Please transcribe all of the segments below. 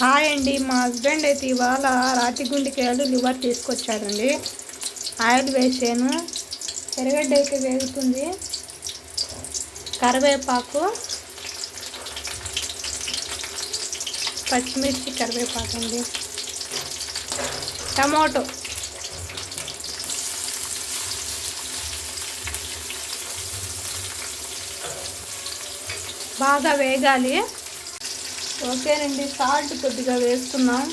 Hi అండి. మా husband అయితే ఇవాళ రాతి గుండెకాయలు లివర్ తీసుకొచ్చాడండి. ఆయిల్ వేసాను ఎరగడ్డ అయితే వేగుతుంది. కరివేపాకు పచ్చిమిర్చి కరివేపాకు అండి. టమాటో. బాగా వేగాలి. ఓకేనండి సాల్ట్ కొద్దిగా వేస్తున్నాం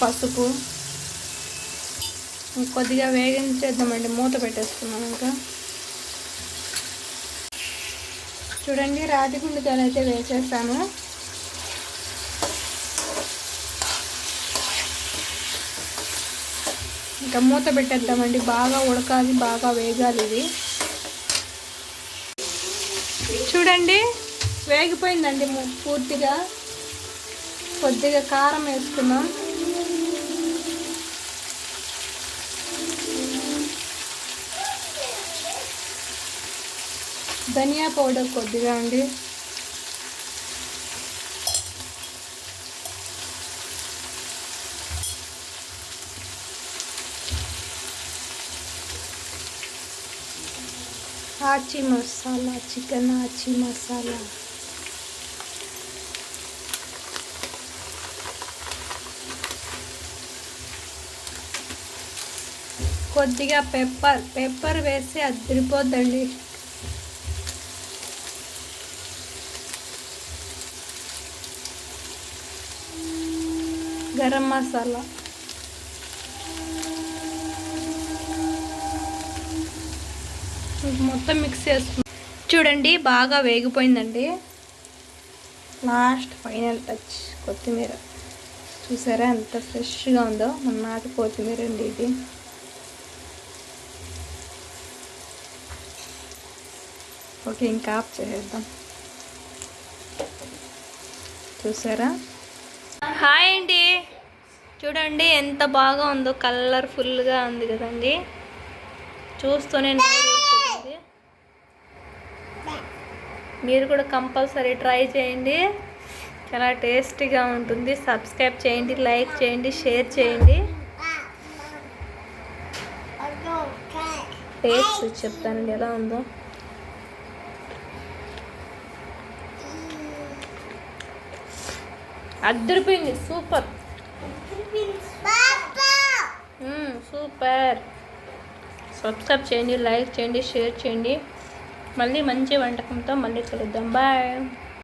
పసుపు. కొద్దిగా వేగించేద్దామండి మూత పెట్టేసుకున్నాం ఇంకా. చూడండి రాతి గుండెతో అయితే వేసేస్తాను ఇంకా మూత పెట్టేద్దామండి. బాగా ఉడకాలి బాగా వేగాలి ఇది. చూడండి వేగిపోయిందండి పూర్తిగా. కొద్దిగా కారం వేసుకున్నాం ధనియా పౌడర్ కొద్దిగా అండి. ఆచి మసాలా చికెన్ ఆచి మసాలా కొద్దిగా పెప్పర్ పెప్పర్ వేసి అది తిరిపోద్దండి గరం మసాలా మొత్తం మిక్స్ చేస్తున్నాం. చూడండి బాగా వేగిపోయిందండి. లాస్ట్ ఫైనల్ టచ్ కొత్తిమీర. చూసారా ఎంత ఫ్రెష్గా ఉందో? మన నాటి కొత్తిమీర అండి ఇది. ఓకే ఇంకా ఆఫ్ చేసేద్దాం. చూసారా? హాయ్ అండి. చూడండి ఎంత బాగా ఉందో. కలర్ఫుల్గా ఉంది కదండి. చూస్తూనే మీరు కూడా కంపల్సరీ ట్రై చేయండి. చాలా టేస్టీగా ఉంటుంది. సబ్స్క్రైబ్ చేయండి లైక్ చేయండి షేర్ చేయండి. టేస్ట్ చెప్తానండి ఎలా ఉందో. అద్దరిపోయింది. సూపర్. సూపర్. సబ్స్క్రైబ్ చేయండి లైక్ చేయండి షేర్ చేయండి. మళ్ళీ మంచి వంటకంతో మళ్ళీ కలుద్దాం. బాయ్.